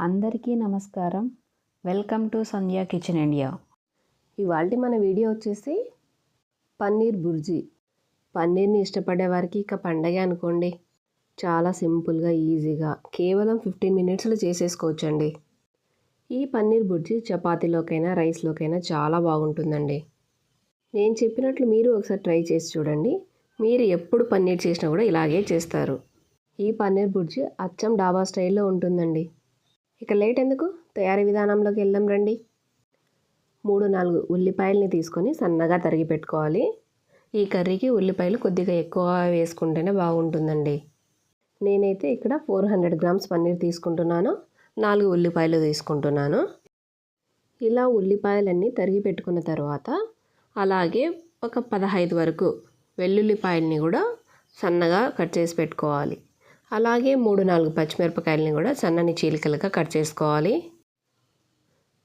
అందరికీ నమస్కారం. Welcome to Sandhya kitchen India. ఇవాళ మన వీడియో వచ్చేసి పన్నీర్ బుర్జీ. పన్నీర్ని ఇష్టపడే వారికి ఇక పండగ అనుకోండి. చాలా సింపుల్గా ఈజీగా కేవలం ఫిఫ్టీన్ మినిట్స్లో చేసేసుకోవచ్చండి. ఈ పన్నీర్ బుర్జీ చపాతీలోకైనా రైస్లోకైనా చాలా బాగుంటుందండి. నేను చెప్పినట్లు మీరు ఒకసారి ట్రై చేసి చూడండి. మీరు ఎప్పుడు పన్నీర్ చేసినా కూడా ఇలాగే చేస్తారు. ఈ పన్నీర్ బుర్జీ అచ్చం డాబా స్టైల్లో ఉంటుందండి. ఇక లేట్ ఎందుకు? తయారీ విధానంలోకి వెళ్దాం రండి. మూడు నాలుగు ఉల్లిపాయలని తీసుకొని సన్నగా తరిగి పెట్టుకోవాలి. ఈ కర్రీకి ఉల్లిపాయలు కొద్దిగా ఎక్కువ వేసుకుంటేనే బాగుంటుందండి. నేనైతే ఇక్కడ ఫోర్ హండ్రెడ్ గ్రామ్స్ పన్నీర్ తీసుకుంటున్నాను. నాలుగు ఉల్లిపాయలు తీసుకుంటున్నాను. ఇలా ఉల్లిపాయలన్నీ తరిగి పెట్టుకున్న తర్వాత అలాగే ఒక పదహైదు వరకు వెల్లుల్లిపాయల్ని కూడా సన్నగా కట్ చేసి పెట్టుకోవాలి. అలాగే మూడు నాలుగు పచ్చిమిరపకాయలని కూడా సన్నని చీలికలుగా కట్ చేసుకోవాలి.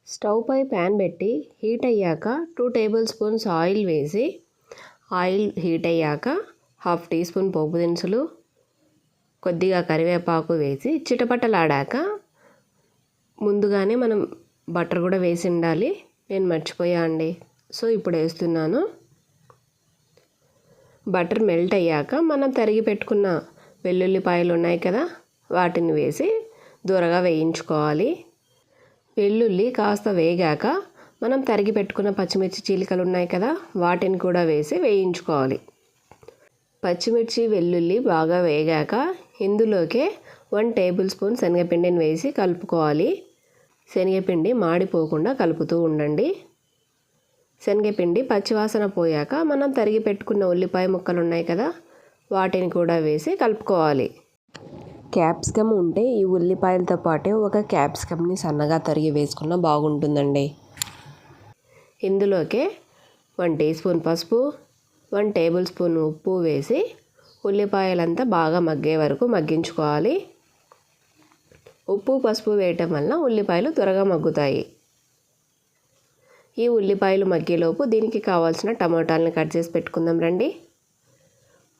స్టవ్ పై ప్యాన్ పెట్టి హీట్ అయ్యాక టూ టేబుల్ స్పూన్స్ ఆయిల్ వేసి ఆయిల్ హీట్ అయ్యాక హాఫ్ టీ స్పూన్ పోపు దినుసులు కొద్దిగా కరివేపాకు వేసి చిటపటలాడాక ముందుగానే మనం బటర్ కూడా వేసి ఉండాలి. నేను మర్చిపోయా అండి. సో ఇప్పుడు వేస్తున్నాను. బటర్ మెల్ట్ అయ్యాక మనం తరిగి పెట్టుకున్న వెల్లుల్లిపాయలు ఉన్నాయి కదా వాటిని వేసి దూరగా వేయించుకోవాలి. వెల్లుల్లి కాస్త వేగాక మనం తరిగి పెట్టుకున్న పచ్చిమిర్చి చీలికలు ఉన్నాయి కదా వాటిని కూడా వేసి వేయించుకోవాలి. పచ్చిమిర్చి వెల్లుల్లి బాగా వేగాక ఇందులోకే వన్ టేబుల్ స్పూన్ శనగపిండిని వేసి కలుపుకోవాలి. శనగపిండి మాడిపోకుండా కలుపుతూ ఉండండి. శనగపిండి పచ్చివాసన పోయాక మనం తరిగి పెట్టుకున్న ఉల్లిపాయ ముక్కలు ఉన్నాయి కదా వాటిని కూడా వేసి కలుపుకోవాలి. క్యాప్సికమ్ ఉంటే ఈ ఉల్లిపాయలతో పాటే ఒక క్యాప్సికమ్ని సన్నగా తరిగి వేసుకున్న బాగుంటుందండి. ఇందులోకే వన్ టీ స్పూన్ పసుపు వన్ టేబుల్ స్పూన్ ఉప్పు వేసి ఉల్లిపాయలంతా బాగా మగ్గే వరకు మగ్గించుకోవాలి. ఉప్పు పసుపు వేయటం వల్ల ఉల్లిపాయలు త్వరగా మగ్గుతాయి. ఈ ఉల్లిపాయలు మగ్గేలోపు దీనికి కావాల్సిన టమాటాలని కట్ చేసి పెట్టుకుందాం రండి.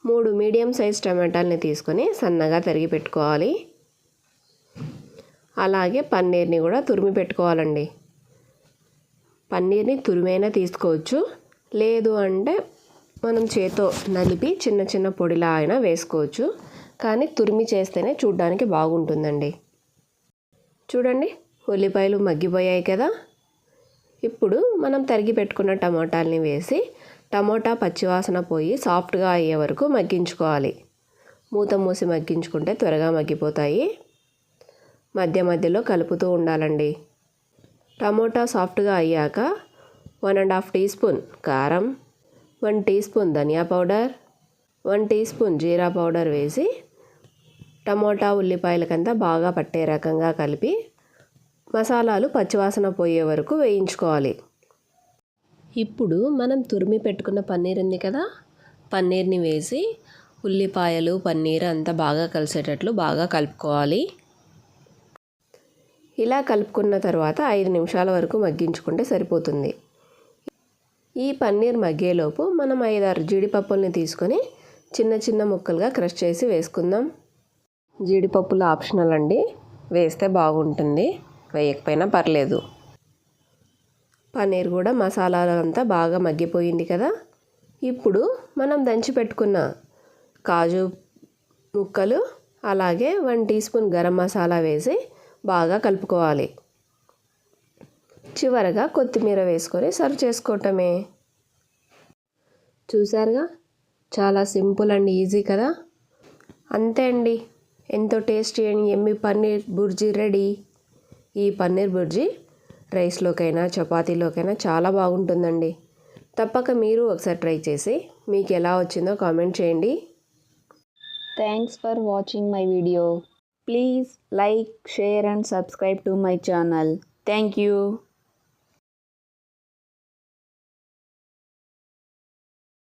మూడు మీడియం సైజ్ టమాటాలని తీసుకొని సన్నగా తరిగి పెట్టుకోవాలి. అలాగే పన్నీర్ని కూడా తురిమి పెట్టుకోవాలండి. పన్నీర్ని తురిమైనా తీసుకోవచ్చు. లేదు అంటే మనం చేతో నలిపి చిన్న చిన్న పొడిలా అయినా వేసుకోవచ్చు. కానీ తురిమి చేస్తేనే చూడ్డానికి బాగుంటుందండి. చూడండి ఉల్లిపాయలు మగ్గిపోయాయి కదా. ఇప్పుడు మనం తరిగి పెట్టుకున్న టమాటాలని వేసి టమోటా పచ్చివాసన పోయి సాఫ్ట్గా అయ్యే వరకు మగ్గించుకోవాలి. మూత మూసి మగ్గించుకుంటే త్వరగా మగ్గిపోతాయి. మధ్య మధ్యలో కలుపుతూ ఉండాలండి. టమోటా సాఫ్ట్గా అయ్యాక one and half teaspoon కారం one teaspoon dhania powder one teaspoon jeera powder వేసి టమోటా ఉల్లిపాయలకంతా బాగా పట్టే రకంగా కలిపి మసాలాలు పచ్చివాసన పోయే వరకు వేయించుకోవాలి. ఇప్పుడు మనం తురిమి పెట్టుకున్న పన్నీర్ ఉంది కదా? పన్నీర్ని వేసి ఉల్లిపాయలు పన్నీర్ అంతా బాగా కలిసేటట్లు బాగా కలుపుకోవాలి. ఇలా కలుపుకున్న తర్వాత ఐదు నిమిషాల వరకు మగ్గించుకుంటే సరిపోతుంది. ఈ పన్నీర్ మగ్గేలోపు మనం ఐదారు జీడిపప్పుల్ని తీసుకొని చిన్న చిన్న ముక్కలుగా క్రష్ చేసి వేసుకుందాం. జీడిపప్పులు ఆప్షనల్ అండి. వేస్తే బాగుంటుంది. వేయకపోయినా పర్లేదు. పన్నీర్ కూడా మసాలాలంతా బాగా మగ్గిపోయింది కదా. ఇప్పుడు మనం దంచి పెట్టుకున్న కాజు ముక్కలు అలాగే one teaspoon garam masala వేసి బాగా కలుపుకోవాలి. చివరగా కొత్తిమీర వేసుకొని సర్వ్ చేసుకోవటమే. చూసారుగా చాలా సింపుల్ అండ్ ఈజీ కదా? అంతే అండి. ఎంతో tasty and yummy paneer bhurji ready. ఈ పన్నీర్ బుర్జీ రైస్లోకైనా చపాతీలోకైనా చాలా బాగుంటుందండి. తప్పక మీరు ఒకసారి ట్రై చేసి మీకు ఎలా వచ్చిందో కామెంట్ చేయండి. Thanks for watching my video please like share and subscribe to my channel thank you